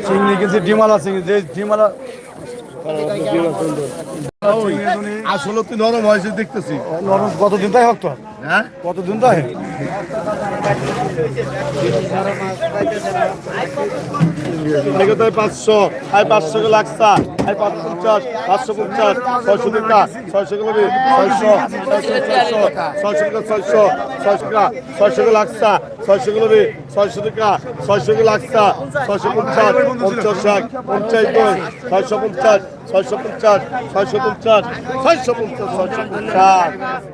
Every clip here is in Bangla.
চিংড়ি কিনছি ডিমালা চিংড়ি যে ডিমালা আসলে তুই নরম হয়েছে দেখতেছি। নরম। কতদিন তাই হোক তো? হ্যাঁ? কতদিন তাই? তাই পাঁচশো আই পাঁচশো কে লাগছা আই পাঁচশো পঞ্চাশ পাঁচশো পঞ্চাশ, ছয়শো টাকা ছয়শো কিলো ছয়শো ছয়শো ছয়শো টাকা ছয়শো ছয়শো টাকা ছয়শো কে লাগছা ছয়শো কিলো ছয়শো টাকা ছয়শো কে লাগছা ছয়শো পঞ্চাশ পঞ্চাশ এক পঞ্চাশ দুই ছয়শো পঞ্চাশ ছয়শো পঞ্চাশ ছয়শো পঞ্চাশ ছয়শো পঞ্চাশ ছয়শো পঞ্চাশ।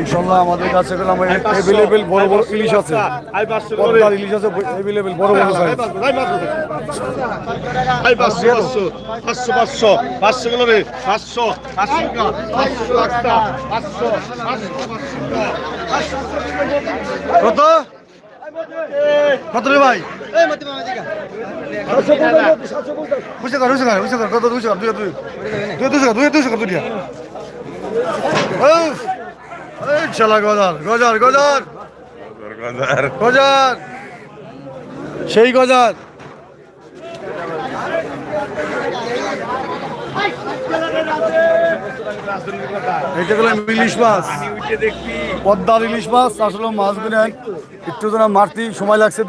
ইনশাল্লাহ আমাদের কাছে গেলে আমার এভেলেবেল বড় বড় ইলিশ আছে। আই 500 করে পদ্মার ইলিশ আছে এভেলেবেল বড় বড় সাইজ আই 500 500 500 500 কিলো রে 500 500 টাকা 500 টাকা 500 কত? কত রে ভাই? বুঝতে কর বুঝতে কর বুঝতে কর কত দুশো দুই দুই দুই দুশো দুই দুশো কত দিয়া এই শালা গজার গজার গজার গজার সেই গজার এটা পদ্মার ইলিশ আসলে মাছ একটু যেন সময় লাগছে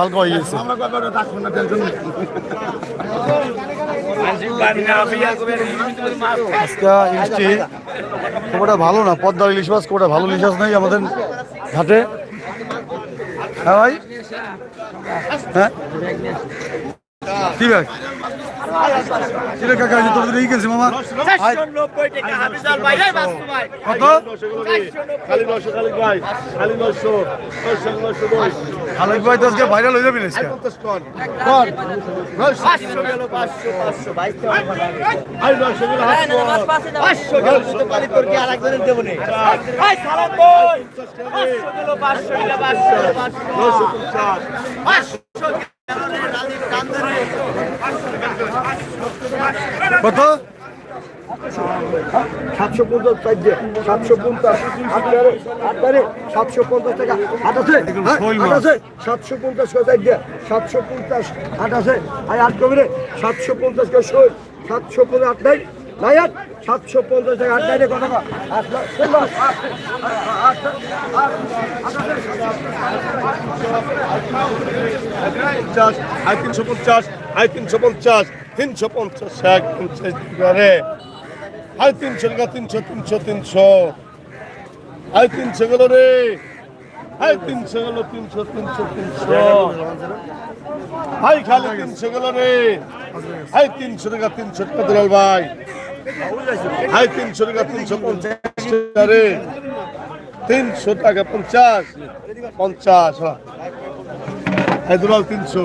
হালকা হয়ে গেছে। ভালো না, পদ্মার ইলিশ মাছ একটা ভালো ইলিশ মাছ নেই আমাদের ঘাটে। হ্যাঁ ভাই? হ্যাঁ? কি ব্যাগ রে কাকা এই তোর এই গেছে মামা কত খালি 900 খালি ভাই খালি 900 900 900 দুই খালেক ভাই তো আজকে ভাইরাল হয়ে যাবেন আজকে 50 কর কর 500 গেল 500 500 ভাই আই 900 গেল পাঁচশো গেল দিতে পারি তোর কি আর একজনের দেবো নে পাঁচশো গেল পাঁচশো গেল পাঁচশো পাঁচশো 950 কত? সাতশো পঞ্চাশ চারটে সাতশো পঞ্চাশ আটটারে আটটারে সাতশো পঞ্চাশ টাকা আট আছে? হ্যাঁ, শোল আট মাছ। আছে? সাতশো পঞ্চাশ করে চারটে সাতশো পঞ্চাশ আট আছে? আর আট রে সাতশো পঞ্চাশ করে শোল সাতশো পঞ্চাশ আট নাই? নাই আট? সাতশো পঞ্চাশ টাকা আট নাই রে কত? আট। পঞ্চাশ আই তিনশো পঞ্চাশ আই তিনশো পঞ্চাশ। তিনশো পঞ্চাশ, এক পঞ্চাশ করে আই তিনশো টাকা, তিনশো তিনশো তিনশো। আই তিনশো গেল রে। আই তিনশো গেল, তিনশো তিনশো তিনশো। আই খালি তিনশো গেল রে। আই তিনশো টাকা তিনশো টাকা ভাই। আই তিনশো টাকা, তিনশো পঞ্চাশ রে। তিনশো টাকা, পঞ্চাশ পঞ্চাশ হ্যাঁ। তিনশো।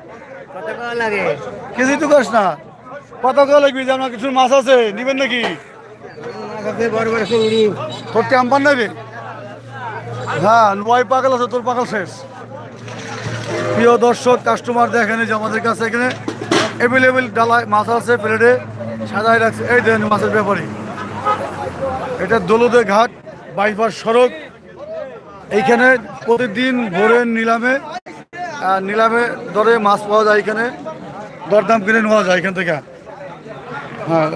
কিছুই তো কস না। কত কয়া লাগবি? যে কিছু মাছ আছে নিবেন নাকি? তোর টেম্পার নেবে হ্যাঁ নয় পাগল আছে তোর পাগল শেষ। প্রিয় দর্শক কাস্টমার দেখেন যে আমাদের কাছে এখানে অ্যাভেলেবেল ডালায় মাছ আছে প্লেটে সাজাই রাখছে। এই দেখেন মাছের ব্যাপারে। এটা দোলদে ঘাট বাইপাস সড়ক। এইখানে প্রতিদিন ভোরের নিলামে নিলামে দরে মাছ পাওয়া যায় এখানে। দরদাম কিনে নেওয়া যায় এখান থেকে। হ্যাঁ।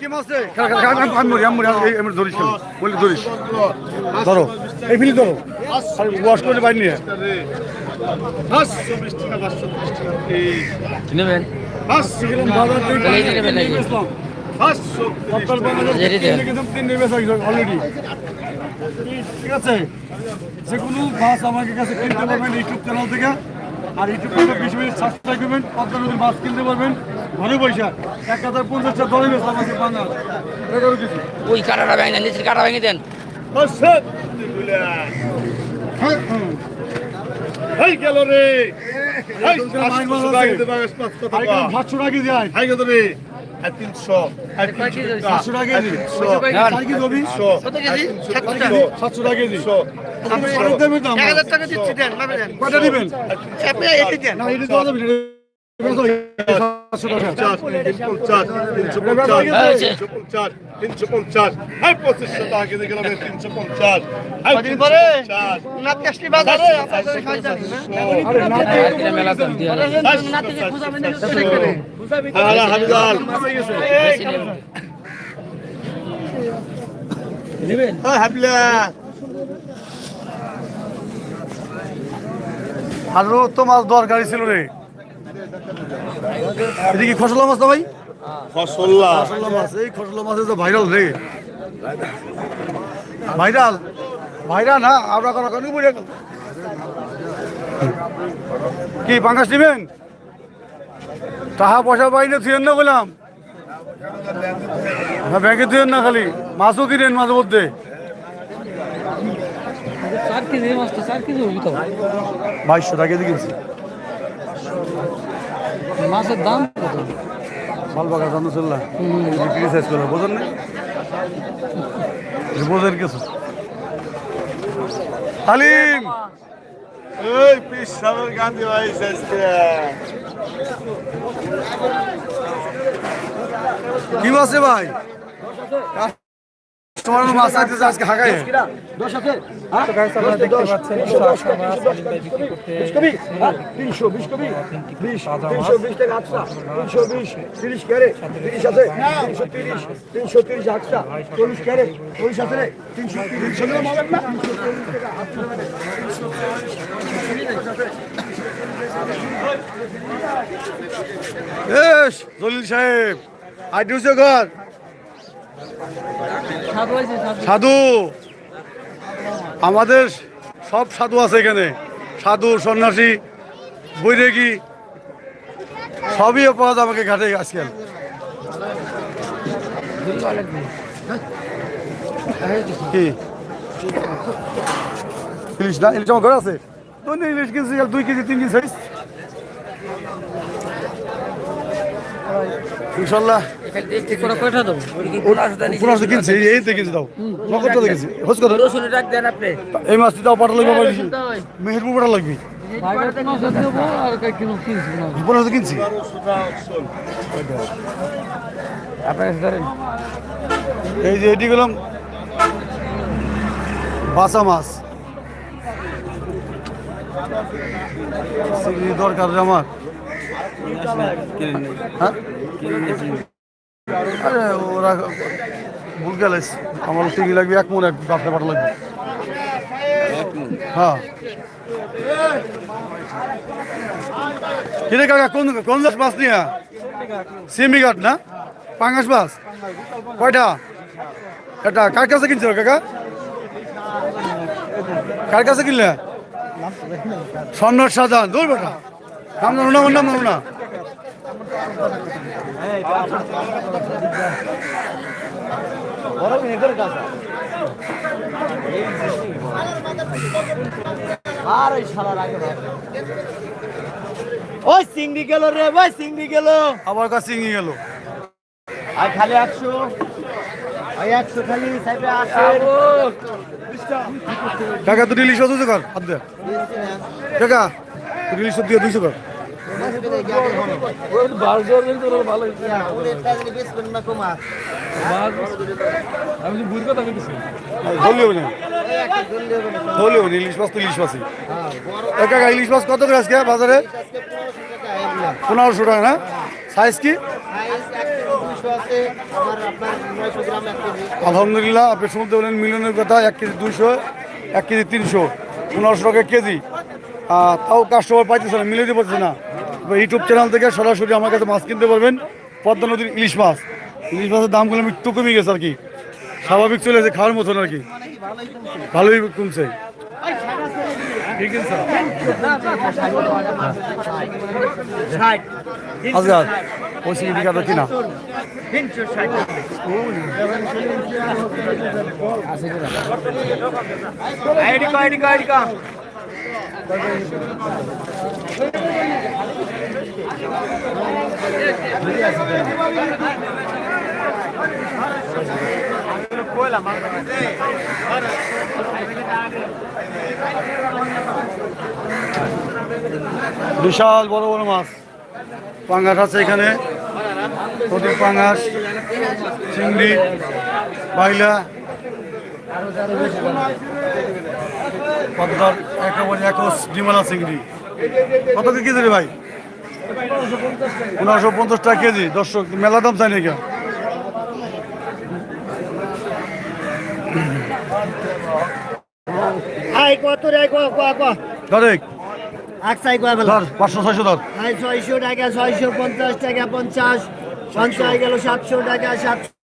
কি মাছ রে? ধরিস। ধরো। এই ফিলি তো ওয়াশ করে বাইর নিয়ে ঠিক আছে? যে কোনো মাছ আমাদের কাছে কিনতে পারবেন ইউটিউব চ্যানেল থেকে। আর ইউটিউব চ্যানেল বিশ মিনিট সাবস্ক্রাইব করবেন পদ্মা নদীর মাছ কিনতে পারবেন। ঘরে পয়সা এক হাজার পঞ্চাশ টাকা দরে বেশ আমাদের বাংলা ওই কাটাটা ভেঙে দেন নিচের কাটা ভেঙে দেন। এই গেল রে সাতশো টাকা আয় হাই কত রে পঞ্চাশ তিনশো পঞ্চাশ তিনশো পঁচিশশো টাকা কেজি গেল তিনশো পঞ্চাশ আরে হ্যাঁ হ্যাঁ তো মাছ দরকারি ছিল রে এটা কি খসলা মাছ না ভাই ফসল্লা। খসলা মাছ এই খসলা মাছ তো ভাইরাল রে। ভাইরাল ভাইরাল না আমরা কোনো কোনো বুঝে কি পাঙ্গাস নেবেন? টাকা পয়সা পাইলে থুয়েন না বললাম। হ্যাঁ ব্যাংকে থুয়েন না খালি। মাছও কিনেন মাঝে মধ্যে। বাইশশো টাকা দিয়ে কিনছি। মাছের দাম কত? মাল বাগা জানো চললা বিক্রি শেষ করল বোঝেন না? বোঝেন কিছু। হালিম এই পিস সাবের গান্ধী ভাই কি। আছে ভাই? তোমার মাছ আছে আজকে হাগায় দশ আছে? হ্যাঁ? তিনশো দশ, বিশ হ্যাঁ? তিনশো বিশ কবি? বিশ, তিনশো বিশ টাকা আটটা, তিনশো বিশ, তিরিশ ক্যারে, তিরিশ আছে, তিনশো তিরিশ, তিনশো তিরিশ আটটা, চল্লিশ ক্যারে, চল্লিশ আছে রে, তিনশো তিরিশ, জলিল সাহেব হচ্ছে ঘর। সাধু আমাদের সব সাধু আছে এখানে। সাধু, সন্ন্যাসী, বৈরাগী, সবই যায় আমাকে ঘাটে আজকাল। ইলিশ না? ইলিশ আমার ঘরে আছে? তো ইলিশ কিনছি দুই কেজি, তিন কেজি সাইজ। ইনশাল্লাহ। এই মাছটি দাও পাটা লাগবে। মেহেরপুর কিনছি এই যে এটি গেলাম বাসা মাছ। দরকার রে আমার। হ্যাঁ? আরে, ওরা ভুল গেলে আমার চিংড়ি লাগবে, এক মন এক বাপটা পাটা লাগবে। হ্যাঁ। কিরে কাকা, কোন কোন দাস মাছ নিয়া? সিমি ঘাট না? পাঙ্গাস মাছ কয়টা? এটা কার কাছে কিনছিল কাকা? কার কাছে কিনলে? সম্রাট সাজান, দূর বেটা। নাম জানো না নাম জানো না? আর ওই শালার আগে। ওই চিংড়ি গেল রে ভাই চিংড়ি গেল। আবার কাছে চিংড়ি গেল। আর খালি একশো। ওই একশো খালি সাইডে আসে। কাকা দুটি ইলিশ দুশো কর? হাত দে। কাকা দুটি ইলিশ দিয়ে দুইশো কর? আমি ইলিশ মাছ তো ইলিশ ইলিশ মাছ কত করে বাজারে? পনেরোশো টাকা, না? সাইজ কি? আলহামদুলিল্লাহ, আপনি শুনতে বলেন মিলনের কথা, এক কেজি দুইশো, এক কেজি তিনশো। পনেরোশো টাকা কেজি। তাও কাস্টমার পাইতেছে না মিলে পারছে না। ইউটিউব চ্যানেল থেকে সরাসরি আমার কাছে মাছ কিনতে পারবেন। পদ্মা নদীর ইলিশ মাছ। ইলিশ মাছের দামগুলো একটু কমে গেছে আর কি। স্বাভাবিক চলে গেছে, খাওয়ার মতন আর কি। ভালোই কমছে। কিনা। বিশাল বড় বড় মাছ। পাঙ্গাস আছে এখানে। প্রদীপ পাঙ্গাস চিংড়ি বাইলা। পদ্মার একেবারে একস ডিমালা চিংড়ি কত কি কেজি রে ভাই? পনেরোশো পঞ্চাশ টাকা কেজি। দর্শক মেলা দাম চাই নাকি পাঁচশো ছয়শো ধর। আই 600 টাকা 650 টাকা 50 পঞ্চাশ গেল 700 টাকা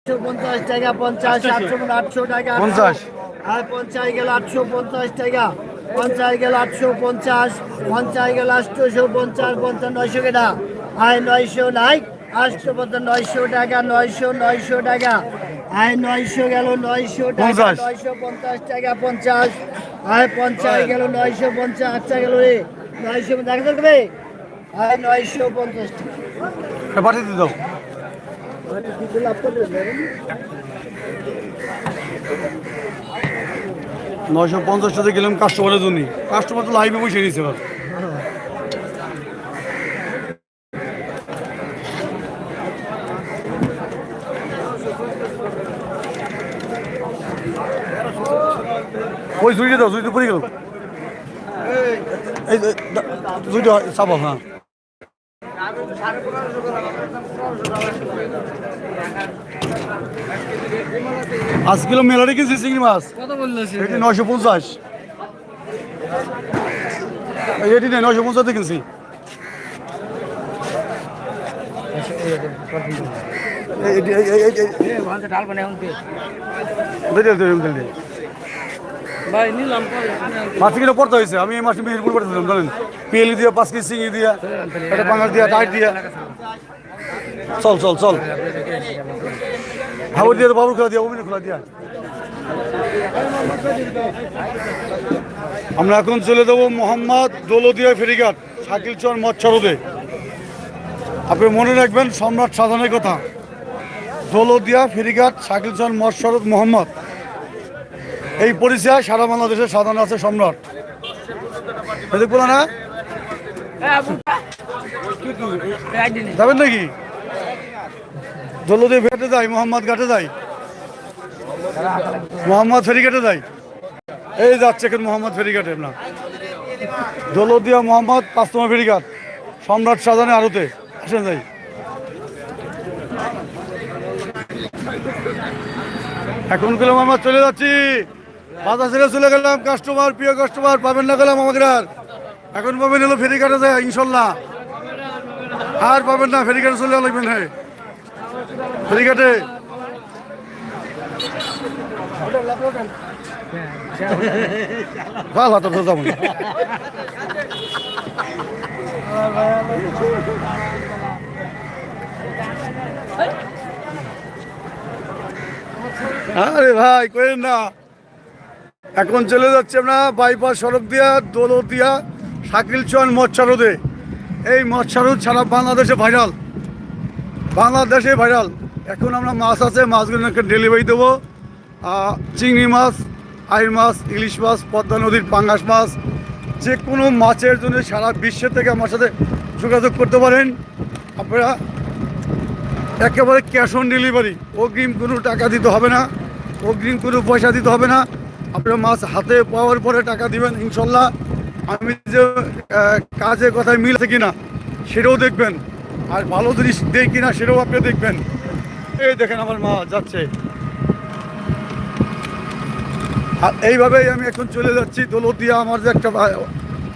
750 টাকা 50 700 800 টাকা। 50 আর পঞ্চাশ গেল 850 টাকা। পঞ্চাশ গেল 850 পঞ্চাশ গেল 850 পঞ্চাশ নয়শো কেটা আয় নয়শো নাই আটশো পঞ্চাশ নয়শো টাকা নয়শো নয়শো টাকা। আয় নয়শো গেল নয়শো টাকা পঞ্চাশ। নয়শো পঞ্চাশ টাকা পঞ্চাশ। আয় পঞ্চাশ গেল নয়শো পঞ্চাশ আচ্ছা গেল রে নয়শো দেখা থাকবে আয় নয়শো পঞ্চাশ টাকা। পাঠিয়ে দিতে দাও। নয়শো পঞ্চাশ টাকা গেলাম কাস্টমারের জন্য। কাস্টমার তো লাইভে বসে নিয়েছে এবার ওই জুইটা দাও, জুইটা পড়ে গেল। এই, জুইটা চাপো হ্যাঁ। আজ কিলো মেলা রেখেছি চিংড়ি মাছ এটি নয়শো পঞ্চাশ এটি নেই নয়শো পঞ্চাশ কিনছি মাছ কিলো পড়তে হয়েছে আমি এই মাসে মেহেরপুর পড়তেছিলাম জানেন পিএলি দিয়ে পাঁচ কেজি চিংড়ি দিয়া একটা পাঙ্গাস দিয়া টাইট দিয়া চল চল চল হাবুর দিয়ে বাবুর খোলা দিয়া অমিনে খোলা দিয়া। আমরা এখন চলে যাব মোহাম্মদ দোলদিয়া ফেরিঘাট শাকিলচর মৎসরদে আপনি মনে রাখবেন সম্রাট সাজানের কথা। দোলদিয়া ফেরিঘাট শাকিলচর মৎসরদ মোহাম্মদ। এই পরিচয় সারা বাংলাদেশের সাধারণ আছে সম্রাট। না। যাবেন নাকি? দৌলদিয়া ফেটে যাই, মোহাম্মদ ঘাটে যাই। মোহাম্মদ ফেরিঘাটে যাই। এই যাচ্ছে এখন মোহাম্মদ ফেরিঘাটে না। দৌলদিয়া মোহাম্মদ পাঁচতমা ফেরিঘাট, সম্রাট সাজানে আরতে আসেন যাই। এখন গেলাম আমরা, চলে যাচ্ছি। বাজার ছেড়ে চলে গেলাম। কাস্টমার প্রিয় কাস্টমার পাবেন না গেলাম আমাদের আর। এখন পাবেন হলো ফেরিঘাটে যায় ইনশাল্লাহ। আর পাবেন না, ফেরিঘাটে চলে লাগবেন হ্যাঁ। ফেরিঘাটে। ভালো আরে ভাই করেন না। এখন চলে যাচ্ছে আমরা বাইপাস সড়ক দিয়া দৌলতিয়া শাকিল চন মৎস্যারোদে এই মৎস্যারোদ সারা বাংলাদেশে ভাইরাল। বাংলাদেশে ভাইরাল। এখন আমরা মাছ আছে মাছগুলোকে ডেলিভারি দেবো। চিংড়ি মাছ আইর মাছ ইলিশ মাছ পদ্মা নদীর পাঙ্গাস মাছ যে কোনো মাছের জন্য সারা বিশ্বের থেকে আমার সাথে যোগাযোগ করতে পারেন। আপনারা একেবারে ক্যাশ অন ডেলিভারি অগ্রিম কোনো টাকা দিতে হবে না অগ্রিম কোনো পয়সা দিতে হবে না। আপনারা মাছ হাতে পাওয়ার পরে টাকা দিবেন ইনশাল্লাহ। আমি যে আহ, কাজে কথায় মিল আছে কিনা সেটাও দেখবেন। আর ভালো জিনিস দেয় কিনা সেটাও আপনি দেখবেন। এই দেখেন আমার মা যাচ্ছে। আর এইভাবেই আমি এখন চলে যাচ্ছি। দৌলতিয়া আমার যে একটা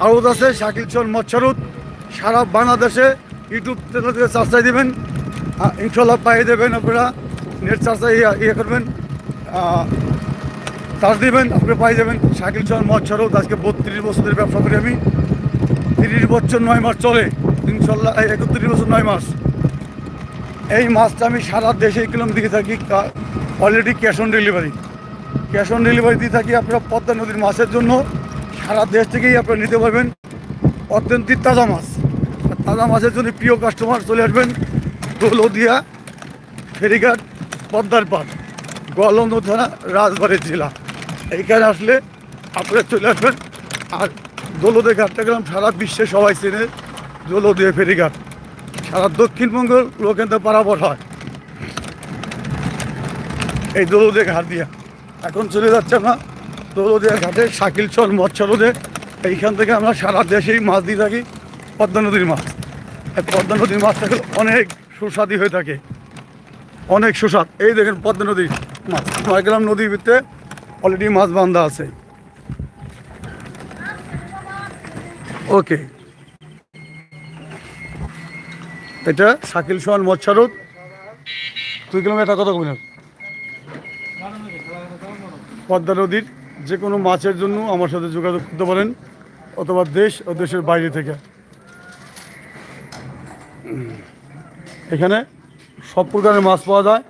আড়ত আছে, শাকিল চল মচ্ছারুদ সারা বাংলাদেশে ইউটিউব চ্যানেলে চার্চাই দেবেন। ইনশাল্লাহ পাইয়ে দেবেন আপনারা। নেট চার্চাই ইয়ে করবেন। চার্জ দিবেন, আপনি পাই যাবেন শাকিল চল মচ্ছারুদ আজকে বত্রিশ বছরের ব্যবসা করি আমি। তিরিশ বছর নয় মাস চলে। ইনশাল্লাহ একত্রিশ বছর নয় মাস। এই মাছটা আমি সারা দেশে কিলোম দিয়ে থাকি already cash on delivery cash on delivery দিয়ে থাকি আপনারা পদ্মা নদীর মাছের জন্য। সারা দেশ থেকেই আপনারা নিতে পারবেন। অত্যন্ত তাজা মাছ। তাজা মাছের জন্য প্রিয় কাস্টমার চলে আসবেন। দৌলদিয়া ফেরিঘাট, পদ্মার পাট গলন্দ থানা রাজবাড়ির জেলা। এইখানে আসলে আপনারা চলে আসবেন। আর দৌলদে ঘাটটা গেলাম সারা বিশ্বে সবাই চেনে, দৌলদিয়া, ফেরিঘাট। সারা দক্ষিণবঙ্গ লোক কিন্তু পারাবর হয়। এই দৌলদে ঘাট দিয়া। এখন চলে যাচ্ছে আমরা দৌলদিয়া ঘাটে, শাকিল চর মৎস্য রোদে এইখান থেকে আমরা সারা দেশেই মাছ দিয়ে থাকি, পদ্মা নদীর মাছ। এই পদ্মা নদীর মাছটা অনেক সুস্বাদী হয়ে থাকে। অনেক সুস্বাদ। এই দেখেন পদ্মা নদীর মাছ। নয় গ্রাম নদীর ভিতরে অলরেডি মাছ বান্ধা আছে। ওকে এটা শাকিল সোহান মচ্ছারুদ দুই কিলোমিটার কত কমিনার পদ্মা নদীর যে কোনো মাছের জন্য আমার সাথে যোগাযোগ করতে পারেন, অথবা দেশ ও দেশের বাইরে থেকে। এখানে সব প্রকারের মাছ পাওয়া যায়।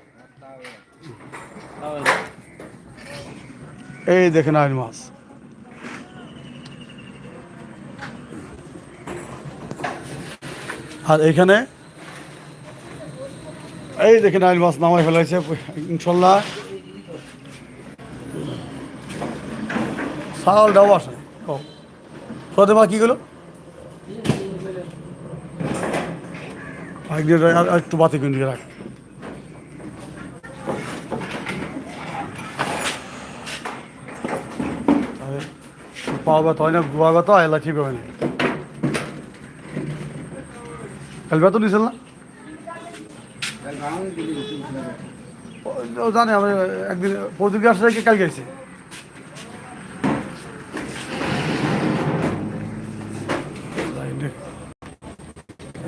এই দেখেন আইন মাছ। আর এখানে এই দেখেন আইল মাছ নামাই ফেলাইছে, ইনশাল্লাহ। চাউল ডাও আছে সদে মা কি গেল? একটু বাতি কিনে রাখ। পাওয়া ব্যথা হয় না গোয়া ব্যথা এলা ঠিক না। কাল বেতন দিয়েছিল না? ও- জানে আমি একদিন পরদিন আসলে কি কাল গেছি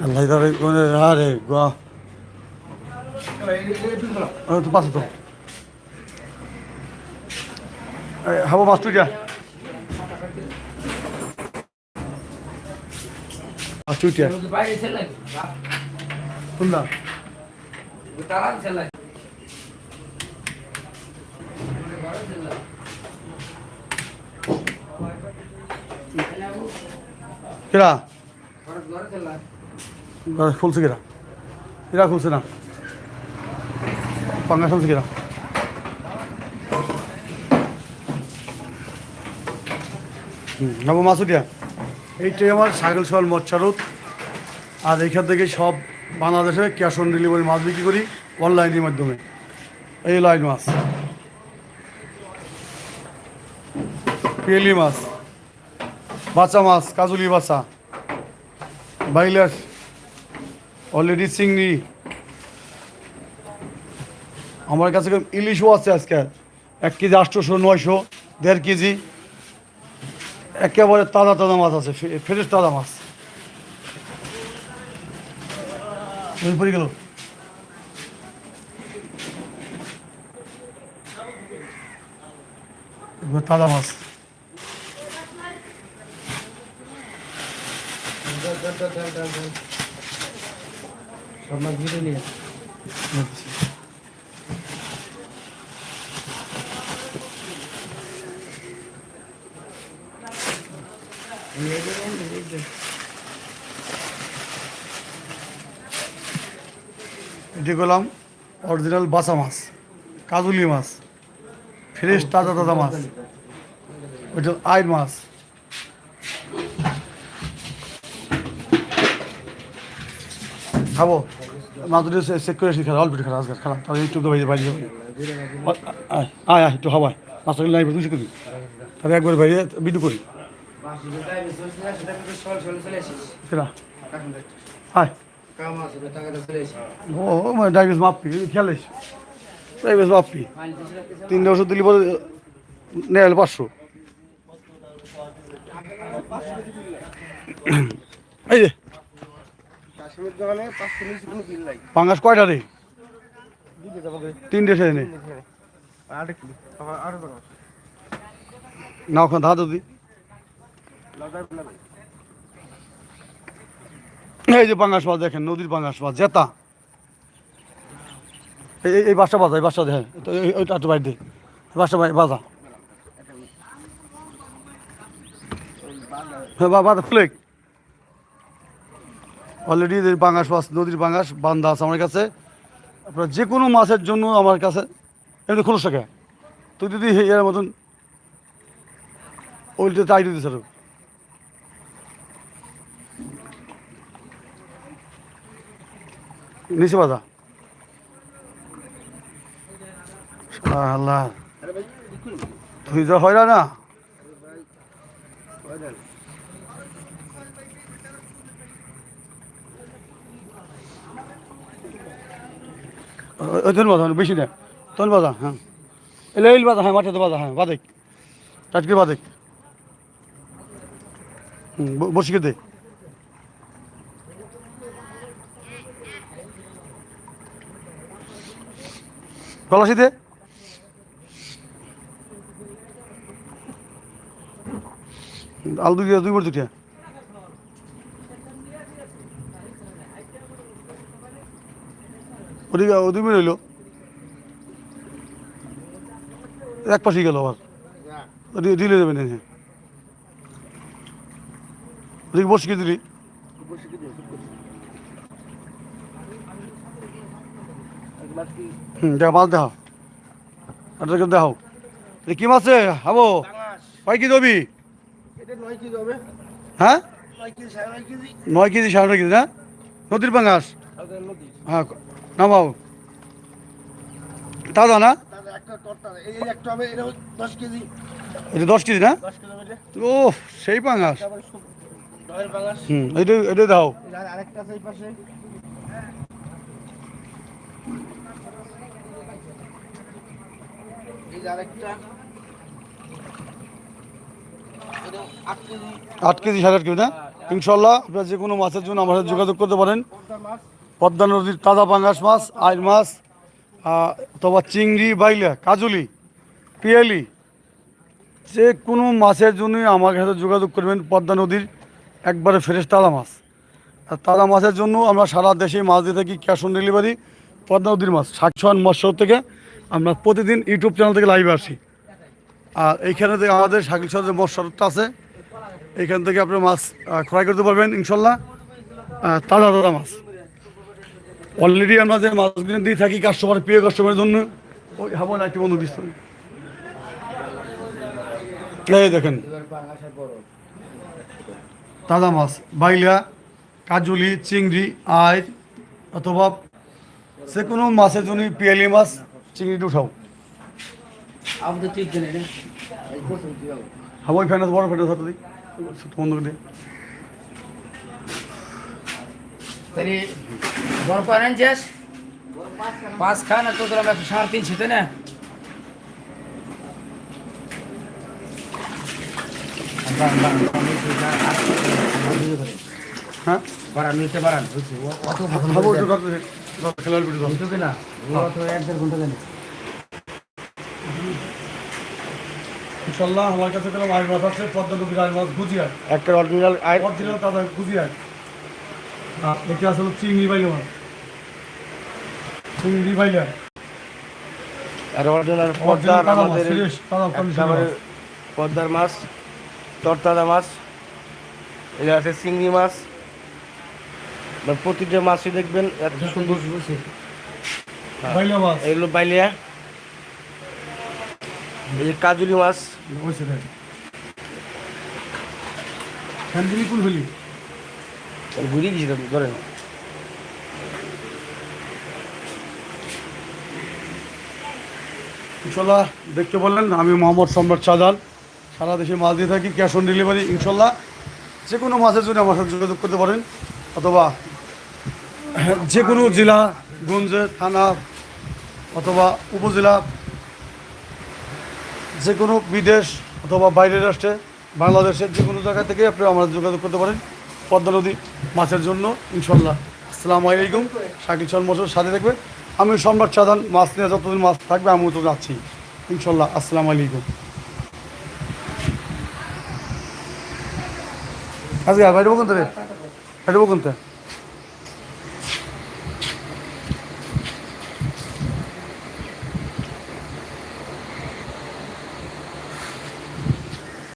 আল্লাহ তারে কোনে আরে গোয়া তো পাশে তো। হাবো মাছ তুই যা মাছ তুই যা শুনলাম তারা ছেলে। কিরা? খুলছে কিরা? কিরা খুলছে না? পাঙ্গা খুলছে কিরা? নব মাসুদিয়া। এইটাই আমার সাইকেল সল মচ্ছারত। আর এইখান থেকে সব বাংলাদেশে ক্যাশ অন ডেলিভারি মাছ বিক্রি করি অনলাইনের মাধ্যমে। এই লাইন মাছ। পেলি মাছ। বাচ্চা মাছ, কাজুলি বাচ্চা বাইলাস। অলরেডি চিংড়ি। আমার কাছে ইলিশও আছে আজকে। এক কেজি আটশোশো, নয়শো, দেড় কেজি। একেবারে তাজা তাজা মাছ আছে ফ্রেশ, তাজা মাছ। ওই পড়ে গেল এগুলো তাজা মাছ আমার ভিডিও নিয়ে এটি করলাম অরিজিনাল বাসা মাছ কাজুলি মাছ ফ্রেশ তাজা তাজা মাছ ওইটা আইর মাছ। খাব। মাদুরি চেক করে এসে খেলা অল্প খেলা আজকে খেলা তাহলে একটু বাইরে বাইরে যাবে। আয় আয় একটু হাওয়ায় মাছটা লাইভ তুই শিখবি তাহলে একবার বাইরে বিদু করি। আয় ও মানে ডায়াবেটিস মাপি খেয়ালিস ডায়াবেটিস মাপি তিনটা ওষুধ দিলি পরে নেল পাঁচশো। এই পাঙ্গাস কয়টা রে? তিনটে সেরে নে ওখানে ধাঁ দি। এই যে পাঙ্গাস মাছ দেখেন, নদীর পাঙ্গাস মাছ জেতা। এই, এই- বাসটা বাজা এই বাসটা দেখেন এই- ওইটা একটু বাইর বাই বাজা হ্যাঁ বা বাজা ফ্লেক অলরেডি পাঙ্গাস মাছ নদীর পাঙ্গাস বান্ধা আছে আমার কাছে। আপনার যে কোনো মাছের জন্য আমার কাছে এমনি খোলস টাকা তুই যদি এর মতন ওইটা তাই দিতে স্যার নিচে বাজা আল্লাহ। তুই যা হয় না। বাজা বেশি না। বাজা হ্যাঁ। এলে এল বাজা হ্যাঁ মাঠে বাজা হ্যাঁ বাদেক টাটকে বাদেক হুম বসিকে দে। গলাসি দে আলু দুই দুই বার দুটিয়া ওদিকে দুই মিনিট এক পাশে গেল আবার। দিলে হ্যাঁ ওদিকে বসিয়ে দিলি? হুম দেখা মাছ দেখা। এটাকে দেখাও। এ কি মাছে হাবো। কয় কি দেবি হ্যাঁ? নয় কেজি সাড়ে নয় কেজি। না? নদীর পাঙ্গাস? হ্যাঁ নামাও। তাজা না? এটা দশ কেজি। না? ও সেই পাঙ্গাস। হুম এটা এটা দাও আরেকটা আছে এই পাশে এই যে আরেকটা এটা আট কেজি। সাড়ে আট কেজি না? ইনশাল্লাহ আপনার যে কোনো মাছের জন্য আমার সাথে যোগাযোগ করতে পারেন। পদ্মা নদীর তাজা পাঙ্গাস মাছ আইর মাছ অথবা চিংড়ি বাইলা কাজুলি পিয়ালি যে কোনো মাছের জন্যই আমার সাথে যোগাযোগ করবেন পদ্মা নদীর একবারে ফ্রেশ তাজা মাছ। আর তাজা মাছের জন্য আমরা সারা দেশে মাছ দিয়ে থাকি ক্যাশ অন ডেলিভারি পদ্মা নদীর মাছ সাতশোয়ান মৎস্য থেকে আমরা প্রতিদিন ইউটিউব চ্যানেল থেকে লাইভে আসি। আর এইখানে থেকে আমাদের শাকিল সাহেবের মৎস্যটা আছে এখান থেকে আপনি মাছ ক্রয় করতে পারবেন ইনশাল্লাহ। তাজা তাজা মাছ। অলরেডি আমরা যে মাছগুলো দিয়ে থাকি কাস্টমার প্রিয় কাস্টমারের জন্য, ওই হাবো না একটি বন্ধু দিস এই দেখেন। তাজা মাছ, বাইলা, কাজুলি, চিংড়ি আয় অথবা যে কোনো মাছের জন্য পিয়ালি মাছ চিংড়িটা উঠাও आप तो ठीक चले ना হাবো ওই ফ্যান বড় ফ্যান সাথে দিই ছোট বন্ধ করে দিই तरी बरं पाण्याच्यास पाच खा ना तो तुला साडे तीनशे ते ना হ্যাঁ বাড়া নিতে বাড়ান অত হাবো একটু করতে দে। খেলার ভিডিও বুঝতে না। এক দেড় ঘণ্টা জানি ইনশাল্লাহ আমার কাছে কোনো মাছ মাছ আছে পদ্মা নদীর আয় মাছ গুজিয়া একটা অরিজিনাল গুজিয়া এটা আসলে চিংড়ি বাইলে মাছ। চিংড়ি বাইলে। আর অরিজিনাল পদ্মার মাছ আমাদের। পদ্মার তরতাজা মাছ। এটা আছে চিংড়ি মাছ। বা প্রতিটা মাছই দেখবেন এত সুন্দর। এগুলো বাইলিয়া। এই যে কাজুলি মাছ। ঘুরিয়ে ধরেন। ইনশাল্লাহ দেখতে বললেন আমি মোহাম্মদ সম্রাট শাহজাহান। সারা দেশে মাছ দিয়ে থাকি ক্যাশ অন ডেলিভারি ইনশাল্লাহ। যে কোনো মাছের জন্য আমার সাথে যোগাযোগ করতে পারেন অথবা যে কোনো জেলা, গঞ্জে, থানা অথবা উপজেলা যে কোনো বিদেশ অথবা বাইরের রাষ্ট্রে, বাংলাদেশের যে কোনো জায়গা থেকে আপনি আমাদের যোগাযোগ করতে পারেন। পদ্মা নদী মাছের জন্য, ইনশাল্লাহ। আসসালামু আলাইকুম। শাকিল সর মশোর সাথে থাকবে। আমি সম্রাট সাধারণ মাছ নিয়ে যতদিন মাছ থাকবে, আমিও তো যাচ্ছি। ইনশাল্লাহ, আসসালামু আলাইকুম। আজকে বাইরে তো বাইরে বকুন তো